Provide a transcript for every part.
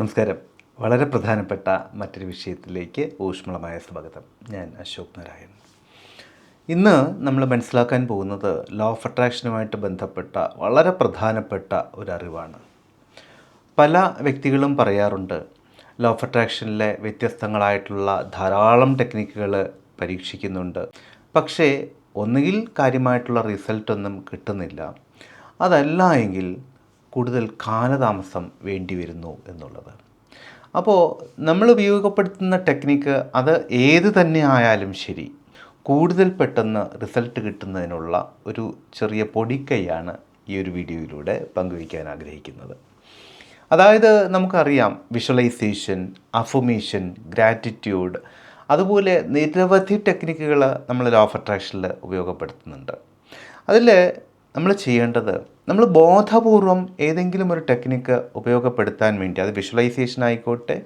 നമസ്കാരം. വളരെ പ്രധാനപ്പെട്ട മറ്റൊരു വിഷയത്തിലേക്ക് ഊഷ്മളമായ സ്വാഗതം. ഞാൻ അശോക് നാരായൺ. ഇന്ന് നമ്മൾ മനസ്സിലാക്കാൻ പോകുന്നത് ലോ ഓഫ് അട്രാക്ഷനുമായിട്ട് ബന്ധപ്പെട്ട വളരെ പ്രധാനപ്പെട്ട ഒരു അറിവാണ്. പല വ്യക്തികളും പറയാറുണ്ട് ലോ ഓഫ് അട്രാക്ഷനിലെ വ്യത്യസ്തങ്ങളായിട്ടുള്ള ധാരാളം ടെക്നിക്കുകൾ പരീക്ഷിക്കുന്നുണ്ട്. പക്ഷേ ഒന്നുകിൽ കാര്യമായിട്ടുള്ള റിസൾട്ടൊന്നും കിട്ടുന്നില്ല. അതല്ല എങ്കിൽ കൂടുതൽ കാലതാമസം വേണ്ടി വരുന്നു എന്നുള്ളത്. അപ്പോൾ നമ്മൾ ഉപയോഗപ്പെടുത്തുന്ന ടെക്നിക്ക് അത് ഏത് തന്നെ ആയാലും ശരി കൂടുതൽ പെട്ടെന്ന് റിസൾട്ട് കിട്ടുന്നതിനുള്ള ഒരു ചെറിയ പൊടിക്കൈയാണ് ഈ ഒരു വീഡിയോയിലൂടെ പങ്കുവയ്ക്കാൻ ആഗ്രഹിക്കുന്നത്. അതായത് നമുക്കറിയാം വിഷ്വലൈസേഷൻ അഫർമേഷൻ ഗ്രാറ്റിറ്റ്യൂഡ് അതുപോലെ നിരവധി ടെക്നിക്കുകൾ നമ്മൾ ലോ ഓഫ് അട്രാക്ഷനിൽ ഉപയോഗപ്പെടുത്തുന്നുണ്ട്. അതിൽ നമ്മൾ ചെയ്യേണ്ടത് നമ്മൾ ബോധപൂർവം ഏതെങ്കിലും ഒരു ടെക്നിക്ക് ഉപയോഗപ്പെടുത്താൻ വേണ്ടി അത് വിഷ്വലൈസേഷൻ ആയിക്കോട്ടെ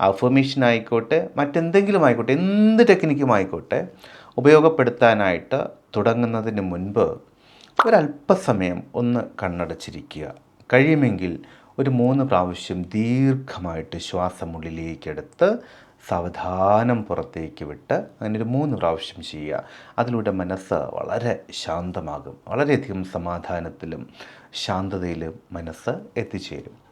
അഫർമേഷൻ ആയിക്കോട്ടെ മറ്റെന്തെങ്കിലും ആയിക്കോട്ടെ എന്ത് ടെക്നിക്കും ആയിക്കോട്ടെ ഉപയോഗപ്പെടുത്താനായിട്ട് തുടങ്ങുന്നതിന് മുൻപ് ഒരല്പസമയം ഒന്ന് കണ്ണടച്ചിരിക്കുക. കഴിയുമെങ്കിൽ ഒരു മൂന്ന് പ്രാവശ്യം ദീർഘമായിട്ട് ശ്വാസം ഉള്ളിലേക്കെടുത്ത് സാവധാനം പുറത്തേക്ക് വിട്ട് അതിനൊരു മൂന്ന് പ്രാവശ്യം ചെയ്യുക. അതിലൂടെ മനസ്സ് വളരെ ശാന്തമാകും. വളരെയധികം സമാധാനത്തിലും ശാന്തതയിലും മനസ്സ് എത്തിച്ചേരും.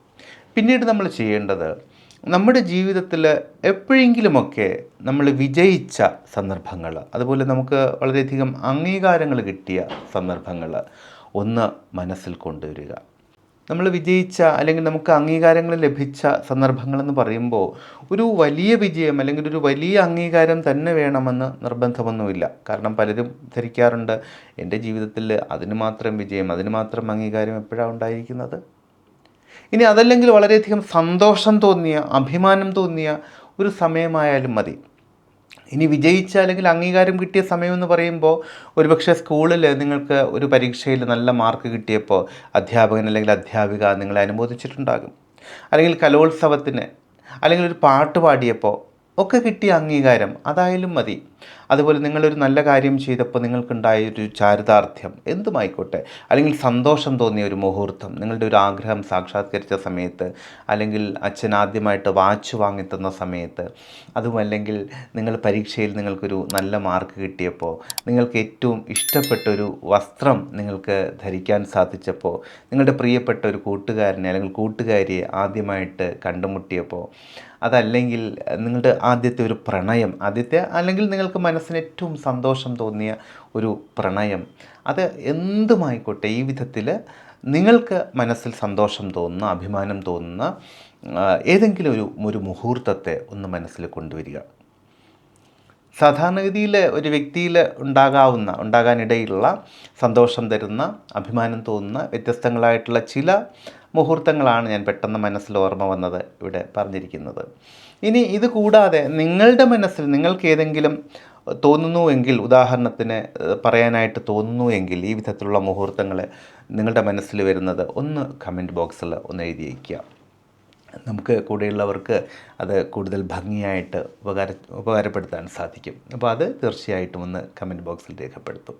പിന്നീട് നമ്മൾ ചെയ്യേണ്ടത് നമ്മുടെ ജീവിതത്തിൽ എപ്പോഴെങ്കിലുമൊക്കെ നമ്മൾ വിജയിച്ച സന്ദർഭങ്ങൾ അതുപോലെ നമുക്ക് വളരെയധികം അംഗീകാരങ്ങൾ കിട്ടിയ സന്ദർഭങ്ങൾ ഒന്ന് മനസ്സിൽ കൊണ്ടുവരിക. നമ്മൾ വിജയിച്ച അല്ലെങ്കിൽ നമുക്ക് അംഗീകാരങ്ങൾ ലഭിച്ച സന്ദർഭങ്ങളെന്ന് പറയുമ്പോൾ ഒരു വലിയ വിജയം അല്ലെങ്കിൽ ഒരു വലിയ അംഗീകാരം തന്നെ വേണമെന്ന് നിർബന്ധമൊന്നുമില്ല. കാരണം പലരും ധരിക്കാറുണ്ട് എന്റെ ജീവിതത്തിൽ അതിന് മാത്രം വിജയം അതിന് മാത്രം അംഗീകാരം എപ്പോഴാണ് ഉണ്ടായിരിക്കുന്നത്? ഇനി അതല്ലെങ്കിൽ വളരെയധികം സന്തോഷം തോന്നിയ അഭിമാനം തോന്നിയ ഒരു സമയമായാലും മതി. ഇനി വിജയിച്ച അല്ലെങ്കിൽ അംഗീകാരം കിട്ടിയ സമയമെന്ന് പറയുമ്പോൾ ഒരുപക്ഷെ സ്കൂളിൽ നിങ്ങൾക്ക് ഒരു പരീക്ഷയിൽ നല്ല മാർക്ക് കിട്ടിയപ്പോൾ അധ്യാപകൻ അല്ലെങ്കിൽ അധ്യാപിക നിങ്ങളെ അനുമോദിച്ചിട്ടുണ്ടാകും. അല്ലെങ്കിൽ കലോത്സവത്തിന് അല്ലെങ്കിൽ ഒരു പാട്ട് പാടിയപ്പോൾ ഒക്കെ കിട്ടിയ അംഗീകാരം അതായാലും മതി. അതുപോലെ നിങ്ങളൊരു നല്ല കാര്യം ചെയ്തപ്പോൾ നിങ്ങൾക്കുണ്ടായ ഒരു ചാരിതാർത്ഥ്യം എന്തുമായിക്കോട്ടെ? അല്ലെങ്കിൽ സന്തോഷം തോന്നിയ ഒരു മുഹൂർത്തം നിങ്ങളുടെ ഒരു ആഗ്രഹം സാക്ഷാത്കരിച്ച സമയത്ത് അല്ലെങ്കിൽ അച്ഛൻ ആദ്യമായിട്ട് വാച്ച് വാങ്ങിത്തുന്ന സമയത്ത് അതുമല്ലെങ്കിൽ നിങ്ങൾ പരീക്ഷയിൽ നിങ്ങൾക്കൊരു നല്ല മാർക്ക് കിട്ടിയപ്പോൾ നിങ്ങൾക്ക് ഏറ്റവും ഇഷ്ടപ്പെട്ട ഒരു വസ്ത്രം നിങ്ങൾക്ക് ധരിക്കാൻ സാധിച്ചപ്പോൾ നിങ്ങളുടെ പ്രിയപ്പെട്ട ഒരു കൂട്ടുകാരനെ അല്ലെങ്കിൽ കൂട്ടുകാരിയെ ആദ്യമായിട്ട് കണ്ടുമുട്ടിയപ്പോൾ അതല്ലെങ്കിൽ നിങ്ങളുടെ ആദ്യത്തെ ഒരു പ്രണയം ആദ്യത്തെ അല്ലെങ്കിൽ നിങ്ങൾക്ക് മനസ്സിന് ഏറ്റവും സന്തോഷം തോന്നിയ ഒരു പ്രണയം. അത് എന്തുമായിക്കോട്ടെ ഈ വിധത്തിൽ നിങ്ങൾക്ക് മനസ്സിൽ സന്തോഷം തോന്നുന്ന അഭിമാനം തോന്നുന്ന ഏതെങ്കിലും ഒരു ഒരു മുഹൂർത്തത്തെ ഒന്ന് മനസ്സിൽ കൊണ്ടുവരിക. സാധാരണഗതിയിൽ ഒരു വ്യക്തിയിൽ ഉണ്ടാകാവുന്ന ഉണ്ടാകാനിടയിലുള്ള സന്തോഷം തരുന്ന അഭിമാനം തോന്നുന്ന വ്യത്യസ്തങ്ങളായിട്ടുള്ള ചില മുഹൂർത്തങ്ങളാണ് ഞാൻ പെട്ടെന്ന് മനസ്സിൽ ഓർമ്മ വന്നത് ഇവിടെ പറഞ്ഞിരിക്കുന്നത്. ഇനി ഇത് കൂടാതെ നിങ്ങളുടെ മനസ്സിൽ നിങ്ങൾക്ക് ഏതെങ്കിലും തോന്നുന്നുവെങ്കിൽ ഉദാഹരണത്തിന് പറയാനായിട്ട് തോന്നുന്നുവെങ്കിൽ ഈ വിധത്തിലുള്ള മുഹൂർത്തങ്ങൾ നിങ്ങളുടെ മനസ്സിൽ വരുന്നത് ഒന്ന് കമന്റ് ബോക്സിൽ ഒന്ന് എഴുതി വയ്ക്കുക. നമുക്ക് കൂടെയുള്ളവർക്ക് അത് കൂടുതൽ ഭംഗിയായിട്ട് ഉപകാര ഉപകാരപ്പെടുത്താൻ സാധിക്കും. അപ്പോൾ അത് തീർച്ചയായിട്ടും ഒന്ന് കമന്റ് ബോക്സിൽ രേഖപ്പെടുത്തും.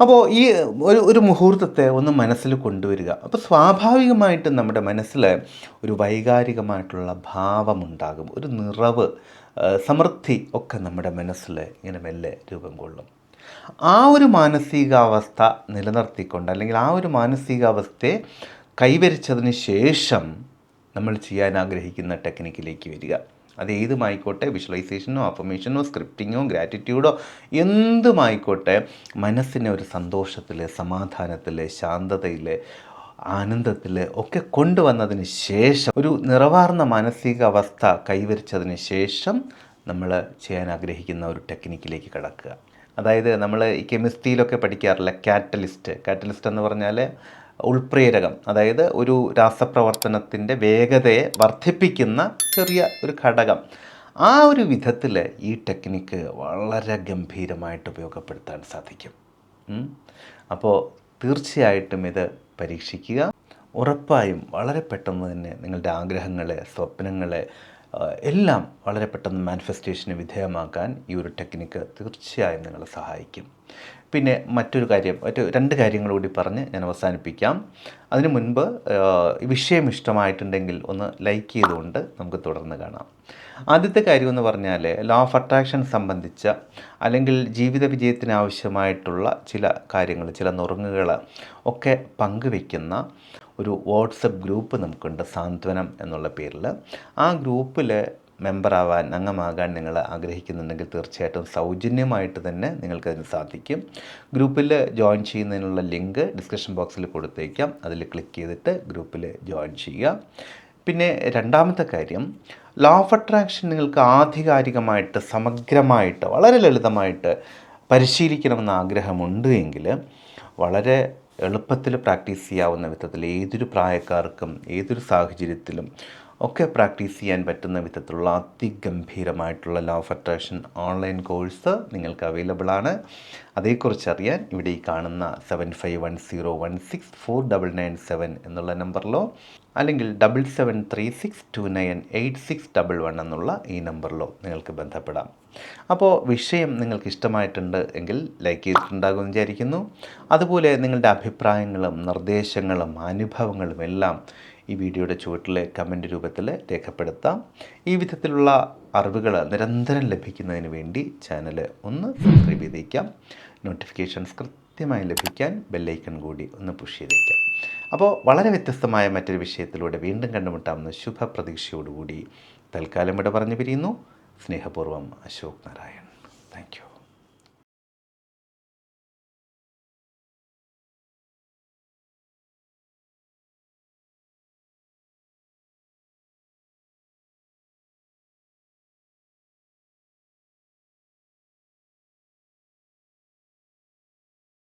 അപ്പോൾ ഈ ഒരു ഒരു മുഹൂർത്തത്തെ ഒന്ന് മനസ്സിൽ കൊണ്ടുവരിക. അപ്പോൾ സ്വാഭാവികമായിട്ടും നമ്മുടെ മനസ്സിൽ ഒരു വൈകാരികമായിട്ടുള്ള ഭാവമുണ്ടാകും. ഒരു നിറവ് സമൃദ്ധി ഒക്കെ നമ്മുടെ മനസ്സിൽ ഇങ്ങനെ മെല്ലെ രൂപം കൊള്ളും. ആ ഒരു മാനസികാവസ്ഥ നിലനിർത്തിക്കൊണ്ട് അല്ലെങ്കിൽ ആ ഒരു മാനസികാവസ്ഥയെ കൈവരിച്ചതിന് ശേഷം നമ്മൾ ചെയ്യാൻ ആഗ്രഹിക്കുന്ന ടെക്നിക്കിലേക്ക് വരിക. അത് ഏതുമായിക്കോട്ടെ വിഷ്വലൈസേഷനോ അഫർമേഷനോ സ്ക്രിപ്റ്റിങ്ങോ ഗ്രാറ്റിറ്റ്യൂഡോ എന്തുമായിക്കോട്ടെ മനസ്സിനെ ഒരു സന്തോഷത്തിൽ സമാധാനത്തിൽ ശാന്തതയിൽ ആനന്ദത്തിൽ ഒക്കെ കൊണ്ടുവന്നതിന് ശേഷം ഒരു നിറവാർന്ന മാനസികാവസ്ഥ കൈവരിച്ചതിന് ശേഷം നമ്മൾ ചെയ്യാൻ ആഗ്രഹിക്കുന്ന ഒരു ടെക്നിക്കിലേക്ക് കടക്കുക. അതായത് നമ്മൾ ഈ കെമിസ്ട്രിയിലൊക്കെ പഠിക്കാറില്ല കാറ്റലിസ്റ്റ്. കാറ്റലിസ്റ്റ് എന്ന് പറഞ്ഞാൽ ഉൾപ്രേരകം അതായത് ഒരു രാസപ്രവർത്തനത്തിന്റെ വേഗതയെ വർദ്ധിപ്പിക്കുന്ന ചെറിയ ഒരു ഘടകം. ആ ഒരു വിധത്തിൽ ഈ ടെക്നിക്ക് വളരെ ഗംഭീരമായിട്ട് ഉപയോഗപ്പെടുത്താൻ സാധിക്കും. അപ്പോൾ തീർച്ചയായിട്ടും ഇത് പരീക്ഷിക്കുക. ഉറപ്പായും വളരെ പെട്ടെന്ന് തന്നെ നിങ്ങളുടെ ആഗ്രഹങ്ങളെ സ്വപ്നങ്ങളെ എല്ലാം വളരെ പെട്ടെന്ന് മാനിഫെസ്റ്റേഷന് വിധേയമാക്കാൻ ഈ ഒരു ടെക്നിക്ക് തീർച്ചയായും നിങ്ങളെ സഹായിക്കും. പിന്നെ മറ്റൊരു കാര്യം മറ്റു രണ്ട് കാര്യങ്ങൾ കൂടി പറഞ്ഞ് ഞാൻ അവസാനിപ്പിക്കാം. അതിനു മുൻപ് വിഷയം ഇഷ്ടമായിട്ടുണ്ടെങ്കിൽ ഒന്ന് ലൈക്ക് ചെയ്തുകൊണ്ട് നമുക്ക് തുടർന്ന് കാണാം. ആദ്യത്തെ കാര്യം എന്ന് പറഞ്ഞാൽ ലോ ഓഫ് അട്രാക്ഷൻ സംബന്ധിച്ച അല്ലെങ്കിൽ ജീവിത വിജയത്തിന് ആവശ്യമായിട്ടുള്ള ചില കാര്യങ്ങൾ ചില നുറുങ്ങുകൾ ഒക്കെ പങ്കുവെക്കുന്ന ഒരു വാട്സപ്പ് ഗ്രൂപ്പ് നമുക്കുണ്ട് സാന്ത്വനം എന്നുള്ള പേരിൽ ആ ഗ്രൂപ്പിൽ മെമ്പറാവാൻ അംഗമാകാൻ നിങ്ങൾ ആഗ്രഹിക്കുന്നുണ്ടെങ്കിൽ തീർച്ചയായിട്ടും സൗജന്യമായിട്ട് തന്നെ നിങ്ങൾക്കതിന് സാധിക്കും. ഗ്രൂപ്പിൽ ജോയിൻ ചെയ്യുന്നതിനുള്ള ലിങ്ക് ഡിസ്ക്രിപ്ഷൻ ബോക്സിൽ കൊടുത്തേക്കാം. അതിൽ ക്ലിക്ക് ചെയ്തിട്ട് ഗ്രൂപ്പിൽ ജോയിൻ ചെയ്യുക. പിന്നെ രണ്ടാമത്തെ കാര്യം ലോ ഓഫ് അട്രാക്ഷൻ നിങ്ങൾക്ക് ആധികാരികമായിട്ട് സമഗ്രമായിട്ട് വളരെ ലളിതമായിട്ട് പരിശീലിക്കണമെന്ന് ആഗ്രഹമുണ്ട് എങ്കിൽ വളരെ എളുപ്പത്തിൽ പ്രാക്ടീസ് ചെയ്യാവുന്ന വിധത്തിൽ ഏതൊരു പ്രായക്കാർക്കും ഏതൊരു സാഹചര്യത്തിലും ഒക്കെ പ്രാക്ടീസ് ചെയ്യാൻ പറ്റുന്ന വിധത്തിലുള്ള അതിഗംഭീരമായിട്ടുള്ള law of attraction online course നിങ്ങൾക്ക് അവൈലബിൾ ആണ്. അതേക്കുറിച്ച് അറിയാൻ ഇവിടെ ഈ കാണുന്ന seven five one zero one six four double nine seven എന്നുള്ള നമ്പറിലോ അല്ലെങ്കിൽ double seven three six two nine eight six double one എന്നുള്ള ഈ നമ്പറിലോ നിങ്ങൾക്ക് ബന്ധപ്പെടാം. അപ്പോൾ വിഷയം നിങ്ങൾക്ക് ഇഷ്ടമായിട്ടുണ്ട് എങ്കിൽ ലൈക്ക് ചെയ്തിട്ടുണ്ടാകുമെന്ന് വിചാരിക്കുന്നു. അതുപോലെ നിങ്ങളുടെ അഭിപ്രായങ്ങളും നിർദ്ദേശങ്ങളും അനുഭവങ്ങളും എല്ലാം ഈ വീഡിയോയുടെ ചുവട്ടിൽ കമന്റ് രൂപത്തിൽ രേഖപ്പെടുത്താം. ഈ വിധത്തിലുള്ള അറിവുകൾ നിരന്തരം ലഭിക്കുന്നതിന് വേണ്ടി ചാനൽ ഒന്ന് സബ്സ്ക്രൈബ് ചെയ്തേക്കാം. നോട്ടിഫിക്കേഷൻസ് കൃത്യമായി ലഭിക്കാൻ ബെല്ലൈക്കൺ കൂടി ഒന്ന് പുഷ് ചെയ്തേക്കാം. അപ്പോൾ വളരെ വ്യത്യസ്തമായ മറ്റൊരു വിഷയത്തിലൂടെ വീണ്ടും കണ്ടുമുട്ടാമെന്ന ശുഭപ്രതീക്ഷയോടുകൂടി തൽക്കാലം ഇവിടെ പറഞ്ഞു പിരിയുന്നു സ്നേഹപൂർവം അശോക് നാരായൺ. താങ്ക്